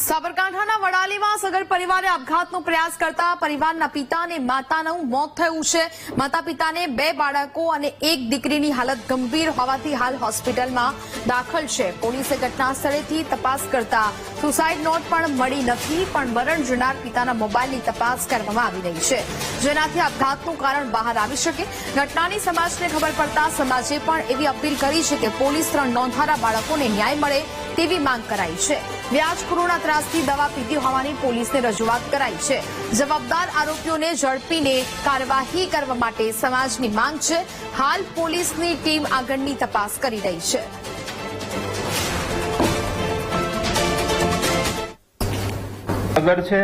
સાબરકાંઠાના વડાલીમાં સગર પરિવારે આપઘાતનો પ્રયાસ કરતા પરિવારના પિતા અને માતાનું મોત થયું છે. માતા પિતાને બે બાળકો અને એક દીકરીની હાલત ગંભીર હોવાથી હાલ હોસ્પિટલમાં દાખલ છે. પોલીસે ઘટના સ્થળેથી તપાસ કરતા સુસાઇડ નોટ પણ મળી નથી, પણ મરણ જનાર પિતાના મોબાઈલની તપાસ કરવામાં આવી રહી છે. જેનાથી આપઘાતનું કારણ બહાર આવી શકે. ઘટનાની સમાજને ખબર પડતા સમાજે પણ એવી અપીલ કરી છે કે પોલીસ ત્રણ નોંધારા બાળકોને ન્યાય મળે. તેવી માંગ કરાઈ છે. વ્યાજખોરોના ત્રાસથી દવા પીધી હોવાની પોલીસને રજૂઆત કરાઈ છે. જવાબદાર આરોપીઓને ઝડપીને કાર્યવાહી કરવા માટે સમાજની માંગ છે. હાલ પોલીસની ટીમ આગળની તપાસ કરી રહી છે. આગળ છે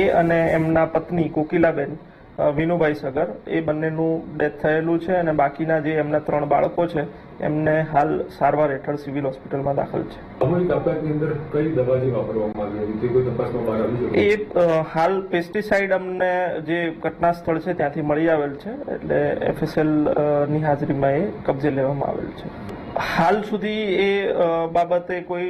એ અને એમના પત્ની કોકિલાબેન. વિનુભાઈ સગર. એ બંનેનું ડેથ થયેલું છે અને બાકીના જે એમના ત્રણ બાળકો છે એમને હાલ સારવાર હેઠળ સિવિલ હોસ્પિટલમાં દાખલ છે. અંદર કઈ દવા જે વાપરવામાં આવી કોઈ તપાસમાં બહાર આવી એ હાલ પેસ્ટિસાઇડ અમને જે ઘટના સ્થળ છે ત્યાંથી મળી આવેલ છે એટલે એફએસએલની હાજરીમાં એ કબજે લેવામાં આવેલ છે. હાલ સુધી એ બાબતે કોઈ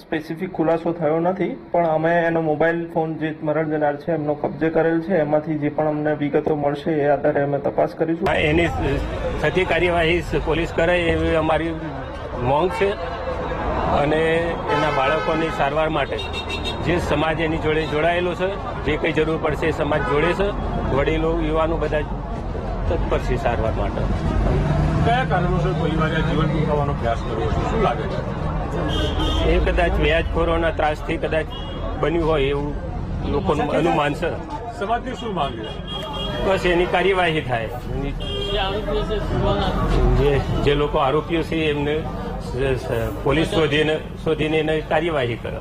સ્પેસિફિક ખુલાસો થયો નથી, પણ અમે એનો મોબાઈલ ફોન જે મરણ જનાર છે, એમનો કબજે કરેલ છે, એમાંથી જે પણ અમને વિગતો મળશે, એ આધારે અમે તપાસ કરીશું. એની થતી કાર્યવાહી પોલીસ કરે એવી અમારી માંગ છે, અને એના બાળકોની સારવાર માટે. જે સમાજ એની જોડે જોડાયેલો છે, જે કંઈ જરૂર પડશે એ સમાજ જોડે છે, વડીલો, યુવાનો બધા તત્પર છે સારવાર માટે. કયા કારણોસર પરિવારે જીવન ટૂંકાવવાનો પ્રયાસ કર્યો છે? શું લાગે છે? એ કદાચ વ્યાજખોરોના ત્રાસથી કદાચ બન્યું હોય એવું લોકોનું અનુમાન છે. સમાજની શું માંગ? બસ એની કાર્યવાહી થાય. જે જે લોકો આરોપીઓ છે એમને પોલીસ શોધીને શોધીને એને કાર્યવાહી કરે.